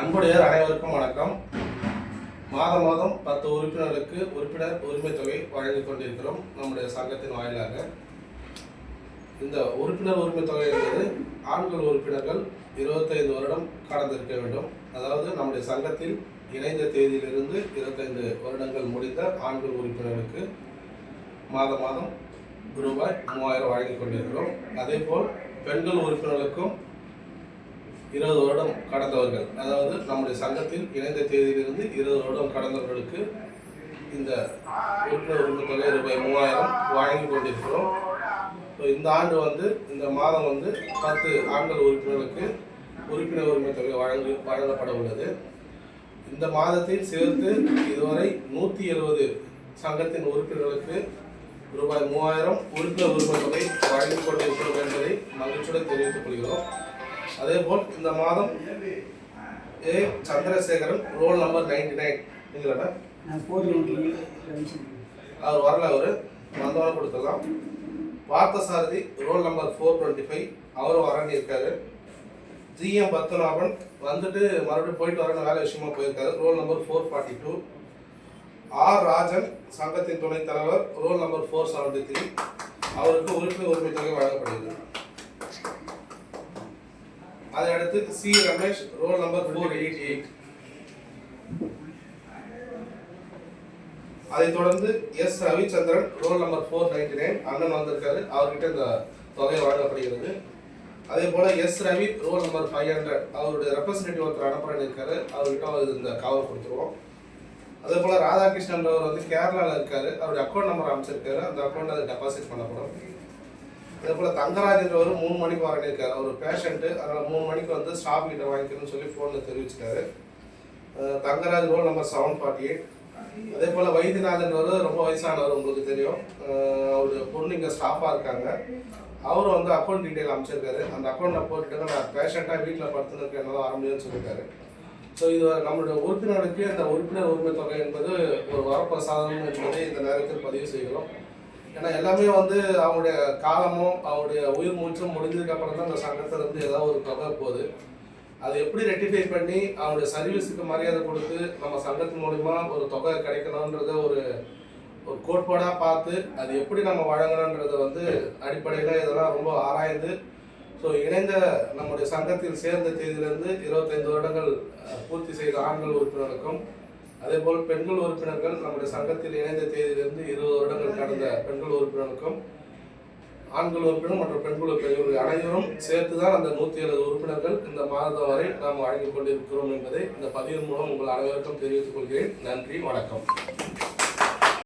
அன்புடையர் அனைவருக்கும் வணக்கம். மாதம் மாதம் பத்து உறுப்பினர்களுக்கு உறுப்பினர் உரிமை தொகை வழங்கிக் கொண்டிருக்கிறோம் நம்முடைய சங்கத்தின் வாயிலாக. இந்த உறுப்பினர் உரிமை தொகை என்பது ஆண்கள் உறுப்பினர்கள் இருபத்தைந்து வருடம் கடந்திருக்க வேண்டும். அதாவது நம்முடைய சங்கத்தில் இணைந்த தேதியிலிருந்து இருபத்தைந்து வருடங்கள் முடிந்த ஆண்கள் உறுப்பினருக்கு மாதம் மாதம் ரூபாய் மூவாயிரம் வழங்கிக் கொண்டிருக்கிறோம். அதேபோல் பெண்கள் உறுப்பினர்களுக்கும் இருபது வருடம் கடந்தவர்கள். அதாவது நம்முடைய சங்கத்தில் இணைந்த தேதியிலிருந்து இருபது வருடம் கடந்தவர்களுக்கு இந்த உறுப்பினர் உரிமை தொகை ரூபாய் மூவாயிரம் வாங்கி கொண்டிருக்கிறோம். இந்த ஆண்டு வந்து இந்த மாதம் வந்து பத்து ஆண்கள் உறுப்பினர்களுக்கு உறுப்பினர் உரிமை தொகை வழங்கி வழங்கப்பட உள்ளது. இந்த மாதத்தில் சேர்த்து இதுவரை நூற்றி எழுபது சங்கத்தின் உறுப்பினர்களுக்கு ரூபாய் மூவாயிரம் உறுப்பினர் உரிமை தொகை வழங்கிக் கொண்டிருக்கிறோம் என்பதை மகிழ்ச்சியுடன் தெரிவித்துக் கொள்கிறோம். அதேபோல் இந்த மாதம் A Chandrasekaran roll number ninety nine. Ravishankar அவர் வரல அவர். வந்தவரை கொடுத்துடலாம். Parthasarathy roll number four twenty five அவரும் வரன்னு இருக்காரு. ஜிஎம் பத்மநாபன் வந்துட்டு மறுபடியும் போயிட்டு வரணும் வேலை விஷயமா போயிருக்காரு. Roll number four forty two R Rajan சங்கத்தின் துணைத் தலைவர். Roll number four seventy three அவருக்கு உறுப்பினர் உரிமை தொகை வழங்கப்படுகிறது. அதை அடுத்து C. Ramesh roll number four eight eight அதைத் தொடர்ந்து S. Ravichandran roll number four ninety nine அண்ணன் வந்திருக்காரு. அவர்கிட்ட இந்த தொகை வழங்கப்படுகிறது. அதே போல S. Ravi roll number five hundred அவருடைய ரெப்ரஸன்டேட்டிவ் ஒருத்தர் அனுப்புறேன் இருக்காரு. அவர்கிட்ட அவர் இந்த கவர் கொடுத்துருவோம். அதே போல ராதாகிருஷ்ணன் அவர் வந்து கேரளாவில் இருக்காரு. அவருடைய அக்கௌண்ட் நம்பர் அமைச்சிருக்காரு அந்த அக்கௌண்ட் அது டெபாசிட் பண்ணப்படும் அதே போல தங்கராஜன்றவர் மூணு மணிக்கு வரேன்னு ஒரு அவர் பேஷண்ட்டு அதனால மூணு மணிக்கு வந்து ஸ்டாஃப் கிட்ட வாங்கிக்கணும்னு சொல்லி ஃபோனில் தெரிவிச்சிருக்காரு Thangaraj roll number seven forty eight அதே போல வைத்தியநாதன்றவர் ரொம்ப வயசானவர் உங்களுக்கு தெரியும். அஹ் அவருடைய பொண்ணு இங்கே ஸ்டாஃபாக இருக்காங்க. அவரும் வந்து அக்கௌண்ட் டீட்டெயில் அமைச்சிருக்காரு அந்த அக்கௌண்ட்டில் போட்டுட்டு நான் பேஷண்ட்டாக வீட்டில் படுத்துனதுக்கு என்னால் வர முடியும்னு சொல்லியிருக்காரு. ஸோ இது நம்மளுடைய உறுப்பினருக்கு அந்த உறுப்பினர் உரிமை தொகை என்பது ஒரு வரப்பிரசாதம் என்பதை இந்த நேரத்தில் பதிவு செய்கிறோம். ஏன்னா எல்லாமே வந்து அவங்களுடைய காலமும் அவங்களுடைய உயிர் மூச்சும் முடிஞ்சதுக்கு அப்புறம் தான் அந்த சங்கத்தில் இருந்து ஏதாவது ஒரு தொகை போகுது. அதை எப்படி ரெட்டிஃபை பண்ணி அவங்களுடைய சர்வீஸுக்கு மரியாதை கொடுத்து நம்ம சங்கத்து மூலிமா ஒரு தொகை கிடைக்கணுன்றத ஒரு ஒரு கோட்பாடாக பார்த்து அது எப்படி நம்ம வழங்கணுன்றத வந்து அடிப்படையில் இதெல்லாம் ரொம்ப ஆராய்ந்து ஸோ இணைந்த நம்முடைய சங்கத்தில் சேர்ந்த தேதியிலிருந்து இருபத்தைந்து வருடங்கள் பூர்த்தி செய்த ஆண்கள் உறுப்பினருக்கும் அதேபோல் பெண்கள் உறுப்பினர்கள் நம்முடைய சங்கத்தில் இணைந்த தேதியிலிருந்து இருபது வருடங்கள் கடந்த பெண்கள் உறுப்பினருக்கும் ஆண்கள் உறுப்பினர் மற்றும் பெண்கள் உறுப்பினர் அனைவரும் சேர்த்து தான் அந்த நூற்றி எழுபது உறுப்பினர்கள் இந்த மாதம் வரை நாம் வழங்கிக் கொண்டிருக்கிறோம் என்பதை இந்த பதிவின் மூலம் உங்கள் அனைவருக்கும் தெரிவித்துக் கொள்கிறேன். நன்றி வணக்கம்.